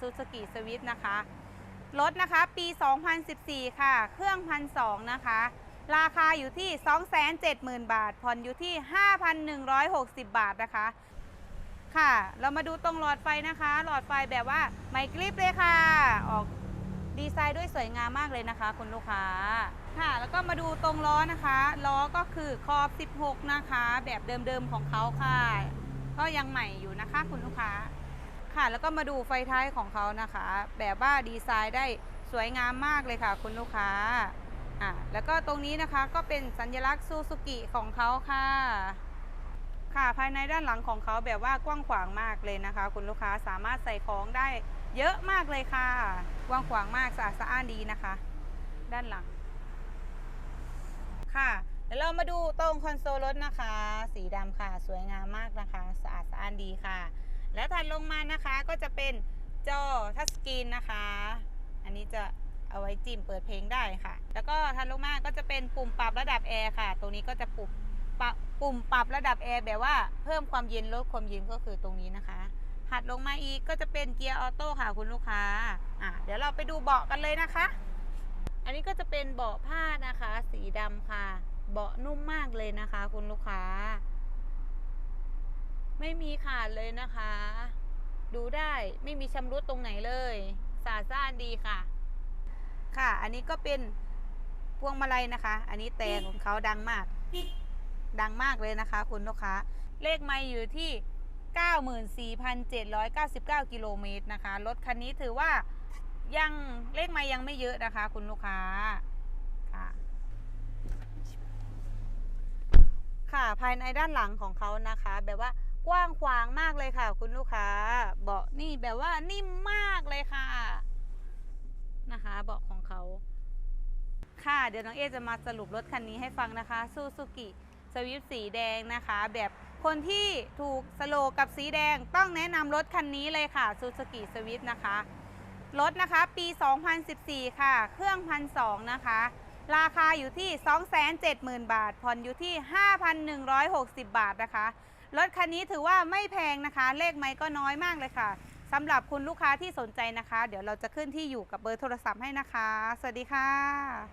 ซูซูกิสวิ t นะคะ รถนะคะปี 2014 ค่ะ เครื่องพันสนะคะ ราคาอยู่ที่ 270,000 บาท ผ่อนอยู่ที่ 5,160 บาทนะคะ ค่ะ เรามาดูตรงหลอดไฟนะคะ หลอดไฟแบบว่าไมกริปเลยค่ะ ออกดีไซน์ด้วยสวยงามมากเลยนะคะ คุณลูกค้า ค่ะ แล้วก็มาดูตรงล้อนะคะ ล้อก็คือขอบ 16 นะคะ แบบเดิมๆของเขาค่ะ ก็ยังใหม่อยู่นะคะ คุณลูกค้า ค่ะ แล้วก็มาดูไฟท้ายของเขานะคะ แบบว่าดีไซน์ได้สวยงามมากเลยค่ะ คุณลูกค้าอะแล้วก็ตรงนี้นะคะก็เป็นสัญลักษณ์ซูซูกิของเขาค่ะ ค่ะภายในด้านหลังของเขาแบบว่ากว้างขวางมากเลยนะคะ คุณลูกค้าสามารถใส่ของได้เยอะมากเลยค่ะ กว้างขวางมากสะอาดสะอ้านดีนะคะ ด้านหลัง ค่ะเดี๋ยวเรามาดูตรงคอนโซลรถนะคะ สีดำค่ะ สวยงามมากนะคะ สะอาดสะอ้านดีค่ะ แล้วถัดลงมานะคะก็จะเป็นจอทัชสกรีนนะคะ อันนี้จะเอาไว้จิ้มเปิดเพลงได้ค่ะ แล้วก็ถัดลงมาก็จะเป็นปุ่มปรับระดับแอร์ค่ะ ตรงนี้ก็จะปุ่มปรับปุ่มปรับระดับแอร์แบบว่าเพิ่มความเย็นลดความเย็นก็คือตรงนี้นะคะถัดลงมาอีกก็จะเป็นเกียร์ออโต้ค่ะคุณลูกค้า อะเดี๋ยวเราไปดูเบาะกันเลยนะคะ อันนี้ก็จะเป็นเบาะผ้านะคะ สีดำค่ะ เบาะนุ่มมากเลยนะคะ คุณลูกค้า ไม่มีขาดเลยนะคะ ดูได้ไม่มีชำรุดตรงไหนเลย สาดสะอ้านดีค่ะ ค่ะ อันนี้ก็เป็นพวงมาลัยนะคะ อันนี้แต่ของเขาดังมาก ดังมากเลยนะคะ คุณลูกค้า เลขไม่อยู่ที่ 94,799 กิโลเมตรนะคะ รถคันนี้ถือว่ายังเลขไม่ยังไม่เยอะนะคะ คุณลูกค้า ค่ะค่ะภายในด้านหลังของเขานะคะ แบบว่า กว้างขวางมากเลยค่ะ คุณลูกค้า เบาะนี่แบบว่านิ่มมากเลยค่ะ นะคะ เบาะของเขา ค่ะ เดี๋ยวน้องเอจะมาสรุปรถคันนี้ให้ฟังนะคะซูซูกิสวิฟสีแดงนะคะ แบบคนที่ถูกสโลกับสีแดงต้องแนะนำรถคันนี้เลยค่ะซูซูกิสวิฟนะคะรถนะคะปี 2014 ค่ะ เครื่องพันสนะคะ ราคาอยู่ที่ 270,000 บาท ผ่อนอยู่ที่ 5,160 บาทนะคะ รถคันนี้ถือว่าไม่แพงนะคะ เลขไม้ก็น้อยมากเลยค่ะสำหรับคุณลูกค้าที่สนใจนะคะ เดี๋ยวเราจะขึ้นที่อยู่กับเบอร์โทรศัพท์ให้นะคะ สวัสดีค่ะ